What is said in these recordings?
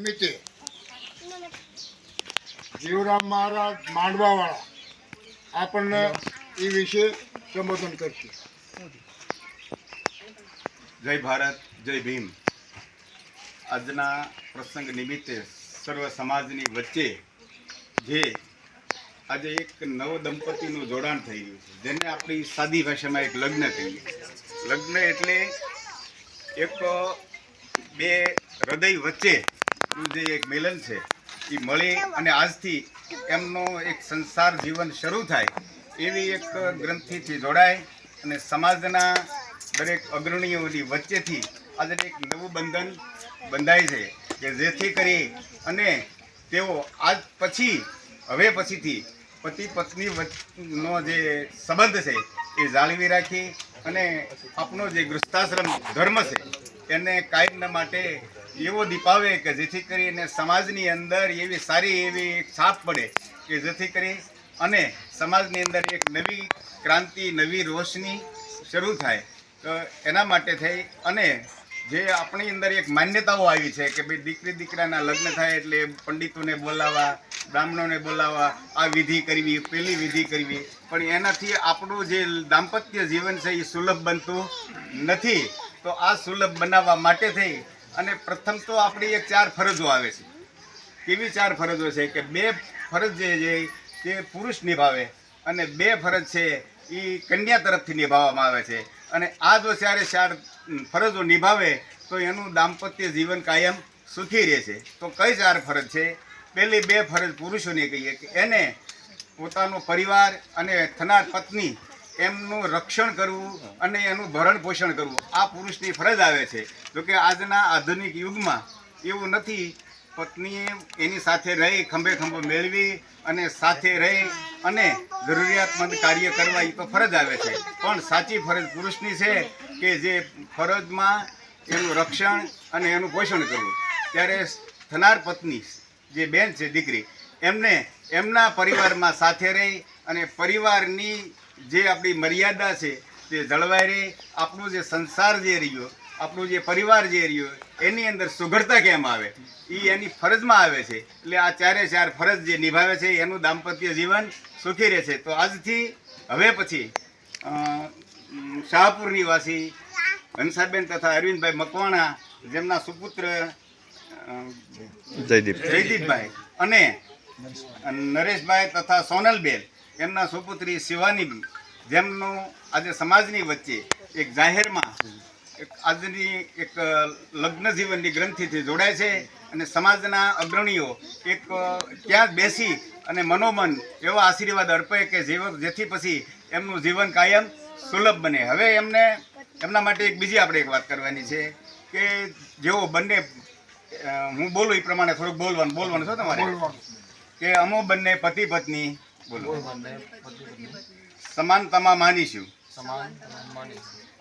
નિમિત્તે જીવરામ મહારાજ માંડવાવાળા. આપણને એ વિશે સંબોધન કરશે. જય ભારત, જય ભીમ. આજના પ્રસંગ નિમિત્તે સર્વ સમાજની વચ્ચે જે આજે એક નવ દંપતીનું જોડાણ થઈ ગયું છે, જેને આપણી સાદી ભાષામાં એક લગ્ન કહીએ લગ્ન એટલે એક બે હૃદય વચ્ચેનું જે એક મિલન છે. એ મળી અને આજથી એમનો એક સંસાર જીવન શરૂ થાય. એવી એક ગ્રંથિથી જોડાય અને સમાજના દરેક અગ્રણીઓની વચ્ચેથી આજે એક નવું બંધન બંધાય છે કે જેથી કરી અને તેઓ આજ પછી, હવે પછીથી પતિ પત્ની વચ્ચેનો જે સંબંધ છે એ જાળવી રાખી અને આપણો જે ગૃહસ્થાશ્રમ ધર્મ છે એને કાયમના માટે એવો દીપાવે કે જેથી કરીને સમાજની અંદર એવી સારી એવી એક છાપ પડે કે જેથી કરી અને સમાજની અંદર એક નવી ક્રાંતિ, નવી રોશની શરૂ થાય. તો એના માટે થઈ અને જે આપણી અંદર એક માન્યતાઓ આવી છે કે ભાઈ દીકરી, દીકરાના લગ્ન થાય એટલે પંડિતોને બોલાવવા બ્રાહ્મણોને બોલાવવા આ વિધિ કરવી, પેલી વિધિ કરવી. પણ એનાથી આપણું જે દાંપત્ય જીવન છે એ સુલભ બનતું નથી. તો આ સુલભ બનાવવા માટે થઈ અને પ્રથમ તો આપણી એક ચાર ફરજો આવે છે. કેવી ચાર ફરજો છે કે બે ફરજ જે છે તે પુરુષ નિભાવે અને બે ફરજ છે એ કન્યા તરફથી નિભાવવામાં આવે છે. અને આ જો ચારે ચાર ફરજો નિભાવે તો એનું દાંપત્ય જીવન કાયમ સુખી રહેશે. તો કઈ ચાર ફરજ છે? પહેલી બે ફરજ પુરુષોની કહીએ કે એને પોતાનો પરિવાર અને થનાર પત્ની એમનું રક્ષણ કરવું અને એનું ભરણ પોષણ કરવું. આ પુરુષની ફરજ આવે છે. જોકે આજના આધુનિક યુગમાં એવું નથી. પત્નીએ એની સાથે રહી, ખંભે ખંભો મેળવી અને સાથે રહી અને જરૂરિયાતમંદ કાર્ય કરવા એ તો ફરજ આવે છે. પણ સાચી ફરજ પુરુષની છે કે જે ફરજમાં એનું રક્ષણ અને એનું પોષણ કરવું. ત્યારે થનાર પત્ની, જે બેન છે, દીકરી, એમને એમના પરિવારમાં સાથે રહી અને પરિવારની જે આપણી મર્યાદા છે તે જળવાઈ રહી. આપણું જે સંસાર જે રહ્યો આપણું જે પરિવાર જે રહ્યો એની અંદર સુઘડતા કેમ આવે? એ એની ફરજમાં આવે છે. એટલે આ ચારે ચાર ફરજ જે નિભાવે છે એનું દાંપત્ય જીવન સુખી રહે છે. તો આજથી હવે પછી શાહપુર નિવાસી હંસાબેન તથા અરવિંદભાઈ મકવાણા જેમના સુપુત્ર જયદીપ જયદીપભાઈ. અને નરેશભાઈ તથા સોનલબેન. એમના સુપુત્રી શિવાની જેમનું આજે સમાજની વચ્ચે એક જાહેરમાં એક આજની એક લગ્ન જીવનની ગ્રંથિથી જોડાય છે અને સમાજના અગ્રણીઓ એક ત્યાં બેસી અને મનોમન એવા આશીર્વાદ અર્પે કે જીવન જેથી પછી એમનું જીવન કાયમ સુલભ બને. હવે એમને એમના માટે એક બીજી આપણે એક વાત કરવાની છે કે જેઓ બંને હું બોલું એ પ્રમાણે થોડુંક બોલવાનું બોલવાનું છો તમારે? કે અમો બંને પતિ પત્ની બોલો. સમાનતામાં માનીશું.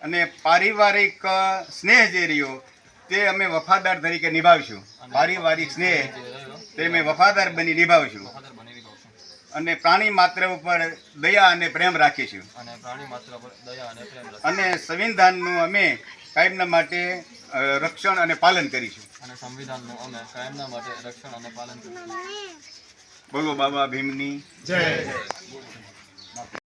અને પારિવારિક સ્નેહ જે રહ્યો તે અમે વફાદાર તરીકે નિભાવશું. પારિવારિક સ્નેહ તે અમે વફાદાર બની નિભાવશું. અને પ્રાણી માત્ર ઉપર દયા અને પ્રેમ રાખીશું. અને સંવિધાનનું અમે કાયમના માટે રક્ષણ અને પાલન કરીશું. અને સંવિધાનનું અમે કાયમના માટે રક્ષણ અને પાલન કરીશું. બોલો બાબા ભીમની. જય.